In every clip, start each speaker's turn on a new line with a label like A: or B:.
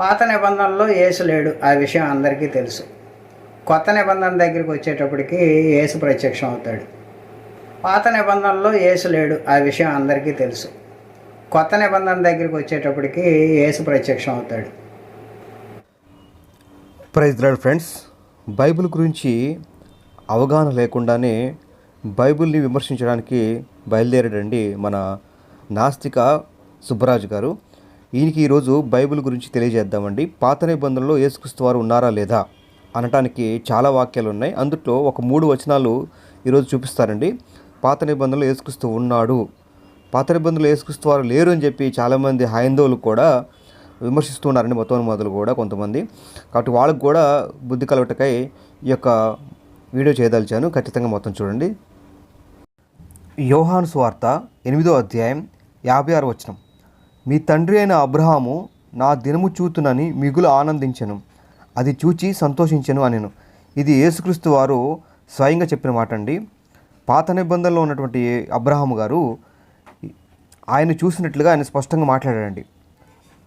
A: పాత నిబంధనలో యేసు లేడు. ఆ విషయం అందరికీ తెలుసు. కొత్త నిబంధన దగ్గరికి వచ్చేటప్పటికి యేసు ప్రత్యక్షం అవుతాడు. పాత నిబంధనలో యేసు లేడు. ఆ విషయం అందరికీ తెలుసు. కొత్త నిబంధన దగ్గరికి వచ్చేటప్పటికి యేసు ప్రత్యక్షం అవుతాడు.
B: ప్రైజ్ లాడ్ ఫ్రెండ్స్ బైబిల్ గురించి అవగాహన లేకుండానే బైబిల్ని విమర్శించడానికి బయలుదేరాడండి మన నాస్తిక సుబ్బరాజు గారు. ఈయనకి ఈరోజు బైబిల్ గురించి తెలియజేద్దామండి. పాత నిబంధనలో యేసుక్రీస్తు వారు ఉన్నారా లేదా అనటానికి చాలా వాక్యాలు ఉన్నాయి. అందులో ఒక మూడు వచనాలు ఈరోజు చూపిస్తారండి. పాత నిబంధనలో యేసుక్రీస్తు ఉన్నాడు. పాత నిబంధనలు యేసుక్రీస్తు వారు లేరు అని చెప్పి చాలామంది హైందవులు కూడా విమర్శిస్తున్నారండి మొత్తం మొదలు కూడా కొంతమంది. కాబట్టి వాళ్ళకు కూడా బుద్ధి కలవటకై ఈ యొక్క వీడియో చేయదలిచాను. ఖచ్చితంగా మొత్తం చూడండి. యోహాను స్వార్త ఎనిమిదో అధ్యాయం యాభై ఆరు వచనం. మీ తండ్రి అయిన అబ్రహాము నా దినము చూతునని మిగులు ఆనందించను. అది చూచి సంతోషించను అనెను. ఇది యేసుక్రీస్తు వారు స్వయంగా చెప్పిన మాట అండి పాత నిబంధనలో ఉన్నటువంటి అబ్రహాము గారు ఆయన చూసినట్లుగా ఆయన స్పష్టంగా మాట్లాడాడండి.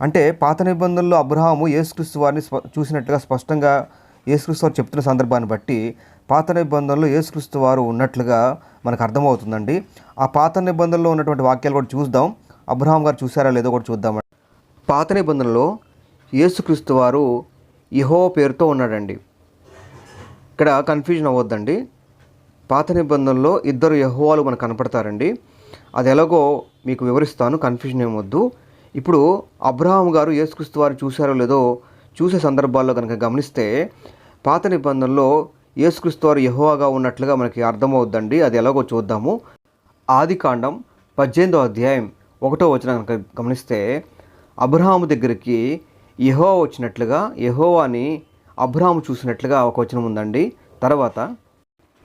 B: అంటే పాత నిబంధనలో అబ్రహాము యేసుక్రీస్తు వారిని స్ప చూసినట్లుగా స్పష్టంగా యేసుక్రీస్తు వారు చెప్తున్న సందర్భాన్ని బట్టి పాత నిబంధనలో యేసుక్రీస్తు వారు ఉన్నట్లుగా మనకు అర్థమవుతుందండి. ఆ పాత నిబంధనలో ఉన్నటువంటి వాక్యాలు కూడా చూద్దాం. అబ్రహాం గారు చూసారా లేదో కూడా చూద్దాం పాత నిబంధనలో యేసుక్రీస్తు వారు యహో పేరుతో ఉన్నాడండి. ఇక్కడ కన్ఫ్యూజన్ అవ్వద్దండి. పాత నిబంధనలో ఇద్దరు యహోవాలు మనకు కనపడతారండి. అది ఎలాగో మీకు వివరిస్తాను కన్ఫ్యూజన్ ఏమొద్దు ఇప్పుడు అబ్రహాం గారు యేసుక్రీస్తు వారు చూశారో లేదో చూసే సందర్భాల్లో కనుక గమనిస్తే పాత నిబంధనలో యేసుక్రీస్తు వారు యహోవాగా ఉన్నట్లుగా మనకి అర్థమవుద్దండి. అది ఎలాగో చూద్దాము. ఆది కాండం పద్దెనిమిదో అధ్యాయం ఒకటో వచనం కనుక గమనిస్తే అబ్రహాము దగ్గరికి యహోవా వచ్చినట్లుగా యహోవాని అబ్రహాము చూసినట్లుగా ఒక వచనం ఉందండి. తర్వాత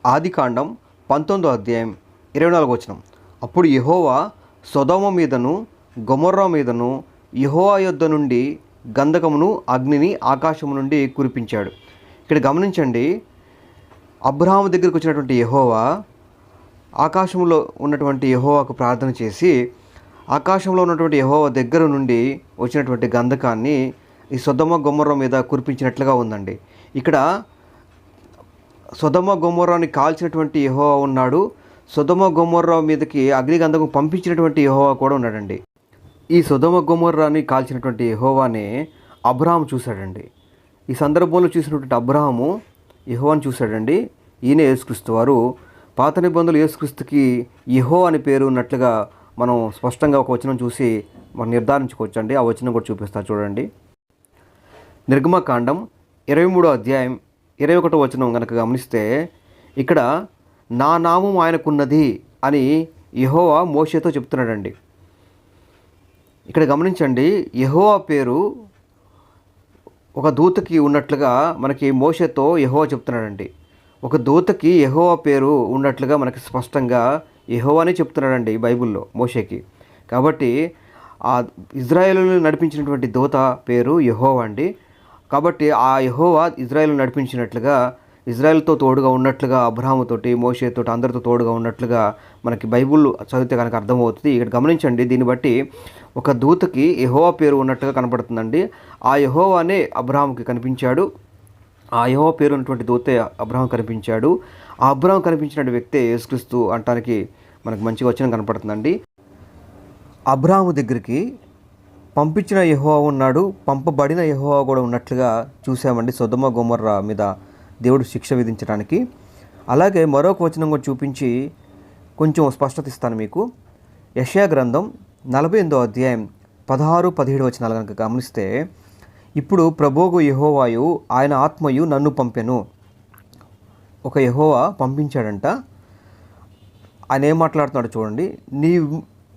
B: ఆది కాండం పంతొమ్మిదో అధ్యాయం ఇరవై నాలుగు వచనం. అప్పుడు యహోవా సొదోమ మీదను గొమొర్రా మీదను యహోవా యొద్ద నుండి గంధకమును అగ్నిని ఆకాశము నుండి కురిపించాడు. ఇక్కడ గమనించండి అబ్రహాము దగ్గరికి వచ్చినటువంటి యహోవా ఆకాశంలో ఉన్నటువంటి యహోవాకు ప్రార్థన చేసి ఆకాశంలో ఉన్నటువంటి యహోవ దగ్గర నుండి వచ్చినటువంటి గంధకాన్ని ఈ సొదమ గొమ్మర మీద కురిపించినట్లుగా ఉందండి. ఇక్కడ సొదమ గొమ్మరాన్ని కాల్చినటువంటి యహోవా ఉన్నాడు. సొదమ గొమ్మర్రా మీదకి అగ్నిగంధకం పంపించినటువంటి యహోవా కూడా ఉన్నాడండి. ఈ సుధమ గొమ్మర్రాని కాల్చినటువంటి యహోవానే అబ్రహాం చూశాడండి. ఈ సందర్భంలో చూసినటువంటి అబ్రహాము యహోవాని చూశాడండి. ఈయన యేసుక్రీస్తు వారు పాత నిబంధనలు యేసుక్రీస్తుకి యహో అని పేరు ఉన్నట్లుగా మనం స్పష్టంగా ఒక వచనం చూసి మనం నిర్ధారించుకోవచ్చు అండి ఆ వచనం కూడా చూపిస్తా చూడండి. నిర్గమకాండం ఇరవై మూడో అధ్యాయం ఇరవై ఒకటో వచనం కనుక గమనిస్తే ఇక్కడ నా నామం ఆయనకున్నది అని యహోవా మోషేతో చెప్తున్నాడండి. ఇక్కడ గమనించండి యహోవా పేరు ఒక దూతకి ఉన్నట్లుగా మనకి మోషతో యహోవా చెప్తున్నాడండి. ఒక దూతకి యహోవా పేరు ఉన్నట్లుగా మనకి స్పష్టంగా యహోవానే చెప్తున్నాడండి బైబిల్లో మోషేకి. కాబట్టి ఆ ఇజ్రాయేలుని నడిపించినటువంటి దూత పేరు యహోవా అండి. కాబట్టి ఆ యహోవా ఇజ్రాయేల్ నడిపించినట్లుగా ఇజ్రాయెల్తో తోడుగా ఉన్నట్లుగా అబ్రహాముతోటి మోషేతో అందరితో తోడుగా ఉన్నట్లుగా మనకి బైబుల్ చదివితే కనుక అర్థమవుతుంది. ఇక్కడ గమనించండి దీన్ని బట్టి ఒక దూతకి యహోవా పేరు ఉన్నట్టుగా కనపడుతుందండి. ఆ యహోవానే అబ్రహాంకి కనిపించాడు. ఆ యహో పేరు ఉన్నటువంటి దూతే అబ్రహం కనిపించాడు. ఆ అబ్రహం కనిపించిన వ్యక్తే యేసుక్రీస్తు అంటానికి మనకు మంచిగా వచ్చిన కనపడుతుందండి. అబ్రాహము దగ్గరికి పంపించిన యహోవా ఉన్నాడు. పంపబడిన యహోవా కూడా ఉన్నట్లుగా చూసామండి సొదమ గొమర్రా మీద దేవుడు శిక్ష విధించడానికి అలాగే మరొక వచనం కూడా చూపించి కొంచెం స్పష్టత ఇస్తాను మీకు. యషయా గ్రంథం నలభై ఎనిమిదో అధ్యాయం పదహారు పదిహేడు వచనాలు కనుక గమనిస్తే ఇప్పుడు ప్రభోగు యహోవాయు ఆయన ఆత్మయు నన్ను పంపెను. ఒక యహోవా పంపించాడంట. ఆయన ఏం మాట్లాడుతున్నాడు చూడండి. నీ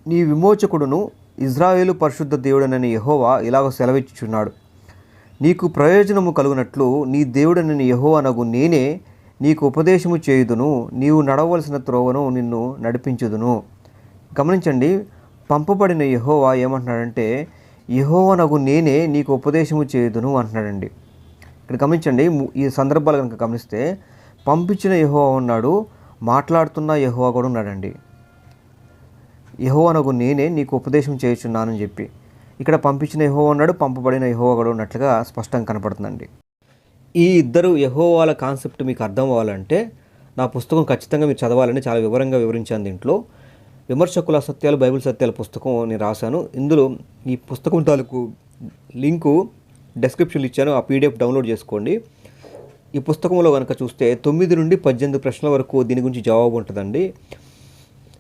B: నీ విమోచకుడును ఇజ్రాయేలు పరిశుద్ధ దేవుడనైన యహోవా ఇలాగ సెలవిచ్చుచున్నాడు. నీకు ప్రయోజనము కలుగునట్లు నీ దేవుడనని యహోవనగు నేనే నీకు ఉపదేశము చేయుదును. నీవు నడవలసిన త్రోవను నిన్ను నడిపించుదును. గమనించండి. పంపబడిన యహోవా ఏమంటున్నాడంటే యహోవనగు నేనే నీకు ఉపదేశము చేయుదును అంటున్నాడండి. ఇక్కడ గమనించండి ఈ సందర్భాలు కనుక గమనిస్తే పంపించిన యహోవా ఉన్నాడు మాట్లాడుతున్న యహోవా కూడా ఉన్నాడండి. యహోవనగు నేనే నీకు ఉపదేశం చేయుచున్నానని చెప్పి. ఇక్కడ పంపించిన యహో ఉన్నాడు పంపబడిన యహోవా కూడా ఉన్నట్లుగా స్పష్టంగా కనపడుతుందండి. ఈ ఇద్దరు యహోవాల కాన్సెప్ట్ మీకు అర్థం అవ్వాలంటే నా పుస్తకం ఖచ్చితంగా మీరు చదవాలని చాలా వివరంగా వివరించాను దీంట్లో. విమర్శకుల సత్యాలు బైబిల్ సత్యాల పుస్తకం నేను రాశాను. ఇందులో ఈ పుస్తకం తాలూకు లింకు డెస్క్రిప్షన్లు ఇచ్చాను. ఆ పీడిఎఫ్ డౌన్లోడ్ చేసుకోండి. ఈ పుస్తకంలో కనుక చూస్తే తొమ్మిది నుండి పద్దెనిమిది ప్రశ్నల వరకు దీని గురించి జవాబు ఉంటుందండి.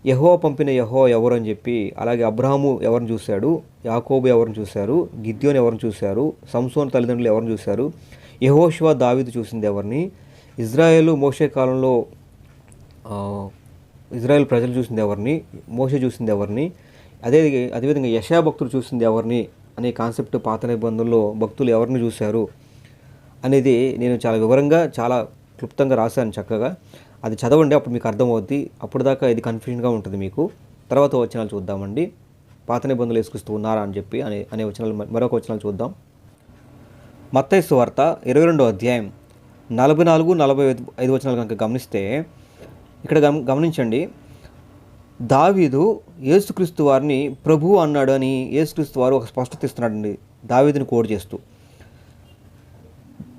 B: యహో పంపిన యహో ఎవరు అని చెప్పి అలాగే అబ్రహాము ఎవరిని చూశాడు యాకోబు ఎవరిని చూశారు గిద్యోన్ ఎవరిని చూశారు సంసోన్ తల్లిదండ్రులు ఎవరిని చూశారు యహోశివ దావీదు చూసింది ఎవరిని ఇజ్రాయేల్ మోషే కాలంలో ఇజ్రాయెల్ ప్రజలు చూసింది ఎవరిని? మోసే చూసింది ఎవరిని? అదే అదేవిధంగా యశా భక్తులు చూసింది ఎవరిని? అనే కాన్సెప్ట్ పాత నిబంధనలో భక్తులు ఎవరిని చూశారు? అనేది నేను చాలా వివరంగా చాలా క్లుప్తంగా రాశాను చక్కగా. అది చదవండి అప్పుడు మీకు అర్థమవుద్ది. అప్పుడు దాకా ఇది కన్ఫ్యూజన్గా ఉంటుంది మీకు. తర్వాత వచనాలు చూద్దామండి. పాత నిబంధనలు వేసుకొస్తూ ఉన్నారా అని చెప్పి అనే అనే వచనాలు మరొక వచనాలు చూద్దాం. మత్తైసు వార్త ఇరవై రెండో అధ్యాయం నలభై నాలుగు నలభై ఐదు ఐదు వచనాలు కనుక గమనిస్తే ఇక్కడ గమ గమనించండి. దావీదు యేసుక్రీస్తు వారిని ప్రభు అన్నాడు అని యేసుక్రీస్తు వారు ఒక స్పష్టత ఇస్తున్నాడండి. దావీదుని కోడ్ చేస్తూ.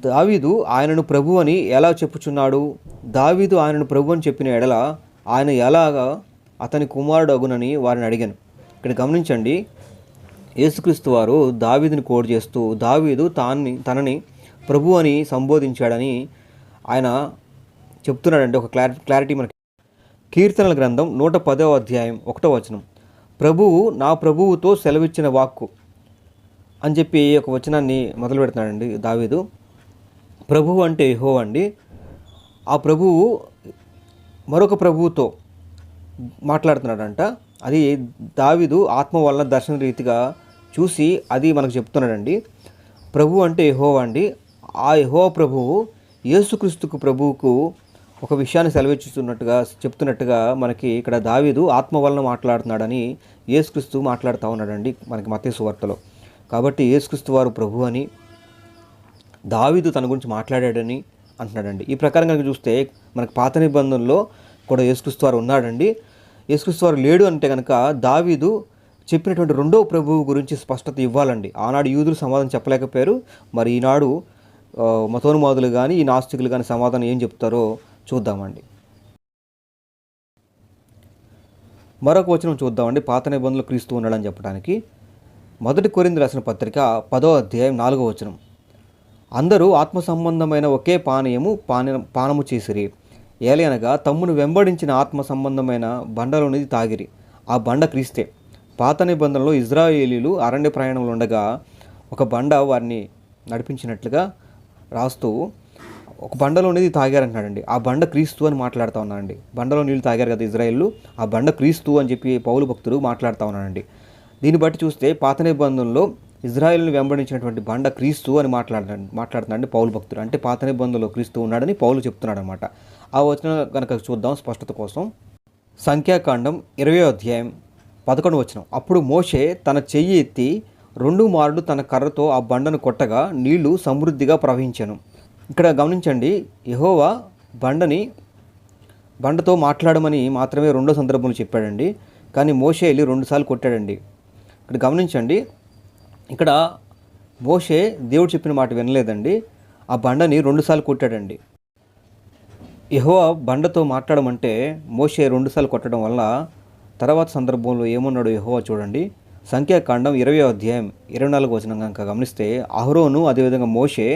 B: దావీదు ఆయనను ప్రభు అని ఎలా చెప్పుచున్నాడు? దావీదు ఆయనను ప్రభు అని చెప్పిన ఎడల ఆయన ఎలాగా అతని కుమారుడు అగునని వారిని అడిగాను. ఇక్కడ గమనించండి. యేసుక్రీస్తు వారు దావీదుని కోడ్ చేస్తూ దావీదు తాన్ని తనని ప్రభు అని సంబోధించాడని ఆయన చెప్తున్నాడండి ఒక క్లారి క్లారిటీ మనకి. కీర్తనల గ్రంథం నూట పదవ అధ్యాయం ఒకటో వచనం. ప్రభువు నా ప్రభువుతో సెలవిచ్చిన వాక్కు అని చెప్పి ఒక వచనాన్ని మొదలు పెడుతున్నాడండి దావీదు. ప్రభువు అంటే యెహోవా అండి. ఆ ప్రభువు మరొక ప్రభువుతో మాట్లాడుతున్నాడంట. అది దావిదు ఆత్మ వలన దర్శన రీతిగా చూసి అది మనకు చెప్తున్నాడండి. ప్రభు అంటే యహోవా అండి. ఆ యహో ప్రభువు యేసుక్రీస్తుకు ప్రభువుకు ఒక విషయాన్ని సెలవిచ్చుతున్నట్టుగా చెప్తున్నట్టుగా మనకి ఇక్కడ దావీదు ఆత్మ వలన మాట్లాడుతున్నాడని యేసుక్రీస్తు మాట్లాడుతూ ఉన్నాడండి మనకి మతేసు వార్తలో. కాబట్టి యేసుక్రీస్తు వారు ప్రభు అని దావీదు తన గురించి మాట్లాడాడని అంటున్నాడండి. ఈ ప్రకారం కనుక చూస్తే మనకు పాత నిబంధనలో కూడా యేసుక్రీస్తు వారు ఉన్నాడండి. యేసుక్రీస్తు వారు లేడు అంటే కనుక దావీదు చెప్పినటువంటి రెండో ప్రభువు గురించి స్పష్టత ఇవ్వాలండి. ఆనాడు యూదులు సమాధానం చెప్పలేకపోయారు. మరి ఈనాడు మతోన్మాదులు కానీ ఈ నాస్తికులు కానీ సమాధానం ఏం చెప్తారో చూద్దామండి. మరొక వచనం చూద్దామండి. పాత నిబంధనలు క్రీస్తు ఉన్నాడని చెప్పడానికి. మొదటి కొరింది రాసిన పత్రిక పదో అధ్యాయం నాలుగో వచనం. అందరూ ఆత్మ సంబంధమైన ఒకే పానీయము పాన పానము చేసిరి. ఏలయనగా తమ్మును వెంబడించిన ఆత్మ సంబంధమైన బండలోనిది తాగిరి. ఆ బండ క్రీస్తే. పాత నిబంధనలో ఇజ్రాయేలీలు అరణ్య ప్రయాణంలో ఉండగా ఒక బండ వారిని నడిపించినట్లుగా రాస్తూ ఒక బండలోనిది తాగారంటున్నాడండి ఆ బండ క్రీస్తు అని మాట్లాడుతూ ఉన్నాడండి. బండలో నీళ్ళు తాగారు కదా ఇజ్రాయిల్ ఆ బండ క్రీస్తు అని చెప్పి పౌలు భక్తుడు మాట్లాడుతూ ఉన్నాడండి. దీన్ని బట్టి చూస్తే పాత నిబంధనలో ఇజ్రాయిల్ని వెంబడించినటువంటి బండ క్రీస్తు అని మాట్లాడ మాట్లాడుతున్నాడు పౌలు భక్తుడు. అంటే పాత నిబంధనలో క్రీస్తు ఉన్నాడని పౌలు చెప్తున్నాడు అనమాట ఆ వచనం కనుక చూద్దాం స్పష్టత కోసం. సంఖ్యాకాండం ఇరవై అధ్యాయం పదకొండు వచనం. అప్పుడు మోషే తన చెయ్యి ఎత్తి రెండు మారులు తన కర్రతో ఆ బండను కొట్టగా నీళ్ళు సమృద్ధిగా ప్రవహించాను. ఇక్కడ గమనించండి యహోవా బండని బండతో మాట్లాడమని మాత్రమే రెండో సందర్భంలో చెప్పాడండి కానీ మోషే వెళ్ళి రెండుసార్లు కొట్టాడండి. ఇక్కడ గమనించండి ఇక్కడ మోషే దేవుడు చెప్పిన మాట వినలేదండి ఆ బండని రెండుసార్లు కొట్టాడండి. యెహోవా బండతో మాట్లాడమంటే మోషే రెండుసార్లు కొట్టడం వల్ల తర్వాత సందర్భంలో ఏమన్నాడు యహోవా చూడండి సంఖ్యాకాండం ఇరవై అధ్యాయం ఇరవై నాలుగు వచ్చిన కనుక గమనిస్తే అహరోను అదేవిధంగా మోషే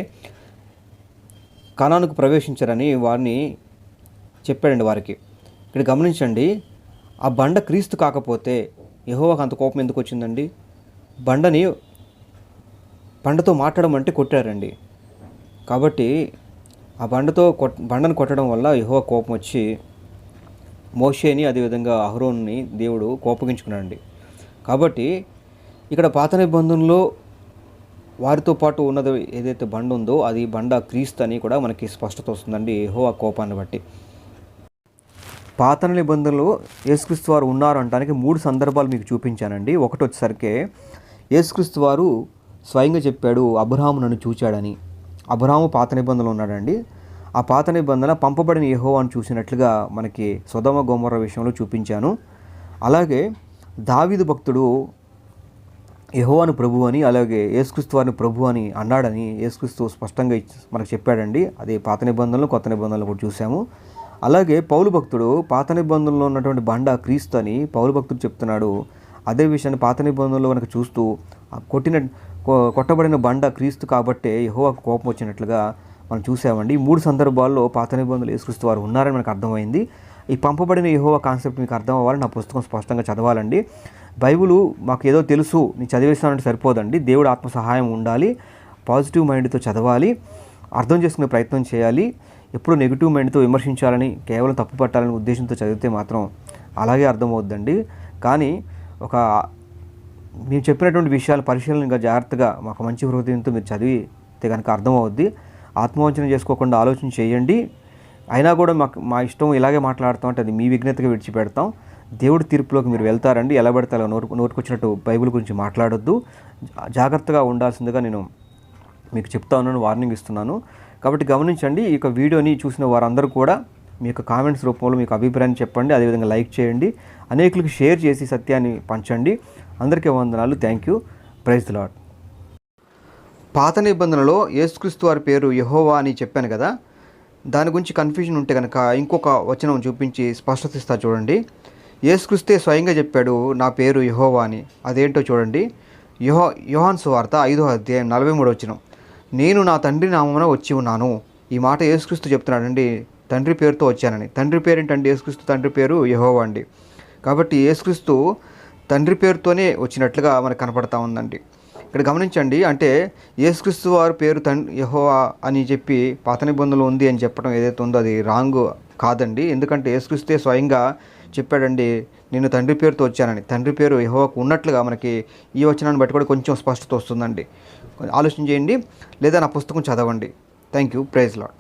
B: కణానికి ప్రవేశించారని వారిని చెప్పాడండి వారికి. ఇక్కడ గమనించండి ఆ బండ క్రీస్తు కాకపోతే యహోవాకు అంత కోపం ఎందుకు వచ్చిందండి? బండని బండతో మాట్లాడమంటే కొట్టారండి. కాబట్టి ఆ బండతో కొట్ బండను కొట్టడం వల్ల యహోవ కోపం వచ్చి మోషేని అదేవిధంగా అహరోన్ని దేవుడు కోపగించుకున్నాడండి. కాబట్టి ఇక్కడ పాత నిబంధనలో వారితో పాటు ఉన్నది ఏదైతే బండ ఉందో అది బండ క్రీస్తు అని కూడా మనకి స్పష్టత వస్తుందండి. యెహోవా కోపాన్ని బట్టి. పాత నిబంధనలు యేసుక్రీస్తు వారు ఉన్నారు అనడానికి మూడు సందర్భాలు మీకు చూపించానండి. ఒకటి వచ్చేసరికి యేసుక్రీస్తు వారు స్వయంగా చెప్పాడు అబ్రహాము నన్ను చూచాడని. అబ్రహాము పాత నిబంధనలు ఉన్నాడండి. ఆ పాత నిబంధన పంపబడిన యెహోవాను చూసినట్లుగా మనకి సుధమ గోమర విషయంలో చూపించాను. అలాగే దావీదు భక్తుడు యహోవాను ప్రభు అని అలాగే యేసుక్రీస్తు వారిని ప్రభు అని అన్నాడని యేసుక్రీస్తు స్పష్టంగా మనకు చెప్పాడండి. అది పాత నిబంధనలు కొత్త నిబంధనలు కూడా చూసాము. అలాగే పౌలు భక్తుడు పాత నిబంధనలో ఉన్నటువంటి బండ క్రీస్తు అని పౌలు భక్తుడు చెప్తున్నాడు. అదే విషయాన్ని పాత నిబంధనలో కనుక చూస్తూ కొట్టిన కొ- కొట్టబడిన బండ క్రీస్తు కాబట్టే యహోవాకు కోపం వచ్చినట్లుగా మనం చూసామండి. ఈ మూడు సందర్భాల్లో పాత నిబంధనలు యేసుక్రీస్తు వారు ఉన్నారని మనకు అర్థమైంది. ఈ పంపబడిన యహోవా కాన్సెప్ట్ మీకు అర్థం అవ్వాలి నా పుస్తకం స్పష్టంగా చదవాలండి. బైబిల్ మాకు ఏదో తెలుసు నేను చదివేస్తానంటే సరిపోదండి దేవుడు ఆత్మ సహాయం ఉండాలి పాజిటివ్ మైండ్తో చదవాలి అర్థం చేసుకునే ప్రయత్నం చేయాలి ఎప్పుడు నెగిటివ్ మైండ్తో విమర్శించాలని కేవలం తప్పు పట్టాలని ఉద్దేశంతో చదివితే మాత్రం అలాగే అర్థమవుద్దండి. కానీ ఒక మేము చెప్పినటువంటి విషయాలు పరిశీలనగా జాగ్రత్తగా మాకు మంచి హృదయంతో మీరు చదివితే కనుక అర్థమవుద్ది. ఆత్మవంచన చేసుకోకుండా ఆలోచన చేయండి. అయినా కూడా మాకు మా ఇష్టం ఇలాగే మాట్లాడతాం అంటే అది మీ విఘ్నతగా విడిచిపెడతాం. దేవుడి తీర్పులోకి మీరు వెళ్తారండి. ఎలా పడితే అలా నోటు నోటుకొచ్చినట్టు బైబిల్ గురించి మాట్లాడొద్దు. జాగ్రత్తగా ఉండాల్సిందిగా నేను మీకు చెప్తా ఉన్నాను వార్నింగ్ ఇస్తున్నాను. కాబట్టి గమనించండి ఈ యొక్క వీడియోని చూసిన వారందరూ కూడా మీ యొక్క కామెంట్స్ రూపంలో మీకు అభిప్రాయాన్ని చెప్పండి. అదేవిధంగా లైక్ చేయండి. అనేకులకు షేర్ చేసి సత్యాన్ని పంచండి. అందరికీ వందనాలు. Thank you. ప్రైజ్ లాడ్ పాత నిబంధనలో యేసుక్రీస్తు వారి పేరు యహోవా అని చెప్పాను కదా. దాని గురించి కన్ఫ్యూజన్ ఉంటే కనుక ఇంకొక వచనం చూపించి స్పష్టత ఇస్తా చూడండి. యేసుక్రిస్తే స్వయంగా చెప్పాడు నా పేరు యహోవా అని. అదేంటో చూడండి. యుహో యుహాన్ సువార్త ఐదో అధ్యాయం నలభై మూడు వచ్చిన నేను నా తండ్రి నామమున వచ్చి ఉన్నాను. ఈ మాట యేసుక్రీస్తు చెప్తున్నాడండి. తండ్రి పేరుతో వచ్చానని. తండ్రి పేరు ఏంటండి యేసుక్రీస్తు తండ్రి పేరు యహోవా అండి. కాబట్టి యేసుక్రీస్తు తండ్రి పేరుతోనే వచ్చినట్లుగా మనకు కనపడతా ఉందండి. ఇక్కడ గమనించండి అంటే యేసుక్రీస్తు వారి పేరు తన్ యహోవా అని చెప్పి పాత నిబంధనలు ఉంది అని చెప్పడం ఏదైతే ఉందో అది రాంగ్ కాదండి. ఎందుకంటే యేసుక్రీస్తే స్వయంగా చెప్పాడండి నేను తండ్రి పేరుతో వచ్చానని. తండ్రి పేరు యహోవాకు ఉన్నట్లుగా మనకి ఈ వచనాన్ని బట్టి కూడా కొంచెం స్పష్టత వస్తుందండి. ఆలోచన చేయండి లేదా నా పుస్తకం చదవండి. Thank you praise lord